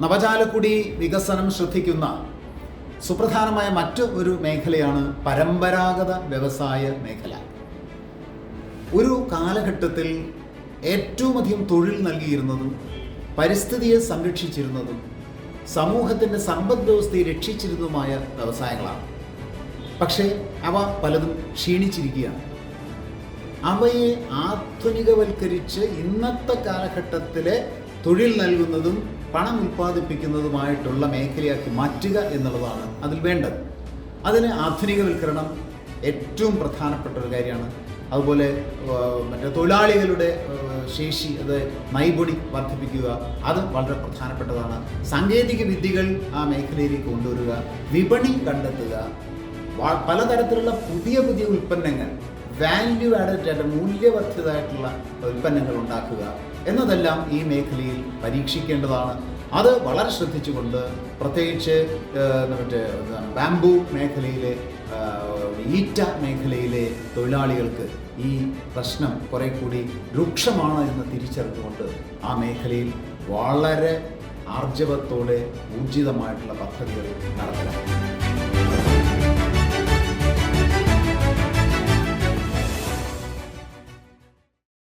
നവചാലക്കുടി വികസനം ശ്രദ്ധിക്കുന്ന സുപ്രധാനമായ മറ്റ് ഒരു മേഖലയാണ് പരമ്പരാഗത വ്യവസായ മേഖല. ഒരു കാലഘട്ടത്തിൽ ഏറ്റവും അധികം തൊഴിൽ നൽകിയിരുന്നതും പരിസ്ഥിതിയെ സംരക്ഷിച്ചിരുന്നതും സമൂഹത്തിന്റെ സമ്പദ് വ്യവസ്ഥയെ രക്ഷിച്ചിരുന്നതുമായ വ്യവസായങ്ങളാണ്. പക്ഷേ അവ പലതും ക്ഷീണിച്ചിരിക്കുകയാണ്. അവയെ ആധുനികവൽക്കരിച്ച് ഇന്നത്തെ കാലഘട്ടത്തിലെ തൊഴിൽ നൽകുന്നതും പണം ഉൽപ്പാദിപ്പിക്കുന്നതുമായിട്ടുള്ള മേഖലയാക്കി മാറ്റുക എന്നുള്ളതാണ് അതിൽ വേണ്ടത്. അതിന് ആധുനികവൽക്കരണം ഏറ്റവും പ്രധാനപ്പെട്ട ഒരു കാര്യമാണ്. അതുപോലെ മറ്റേ തൊഴിലാളികളുടെ ശേഷി അത് നൈപുണി വർദ്ധിപ്പിക്കുക അത് വളരെ പ്രധാനപ്പെട്ടതാണ്. സാങ്കേതിക വിദ്യകൾ ആ മേഖലയിലേക്ക് കൊണ്ടുവരിക വിപണി കണ്ടെത്തുക പലതരത്തിലുള്ള പുതിയ പുതിയ ഉൽപ്പന്നങ്ങൾ വാല്യൂ ആഡഡ് ആയിട്ട് മൂല്യവർദ്ധിതമായിട്ടുള്ള ഉൽപ്പന്നങ്ങൾ ഉണ്ടാക്കുക എന്നതെല്ലാം ഈ മേഖലയിൽ പരീക്ഷിക്കേണ്ടതാണ്. അത് വളരെ ശ്രദ്ധിച്ചുകൊണ്ട് പ്രത്യേകിച്ച് മറ്റേ ബാംബു മേഖലയിലെ ഈറ്റ മേഖലയിലെ തൊഴിലാളികൾക്ക് ഈ പ്രശ്നം കുറെ കൂടി രൂക്ഷമാണ് എന്ന് തിരിച്ചറിഞ്ഞുകൊണ്ട് ആ മേഖലയിൽ വളരെ ആർജവത്തോടെ ഊർജിതമായിട്ടുള്ള പദ്ധതികൾ നടപ്പിലാക്കും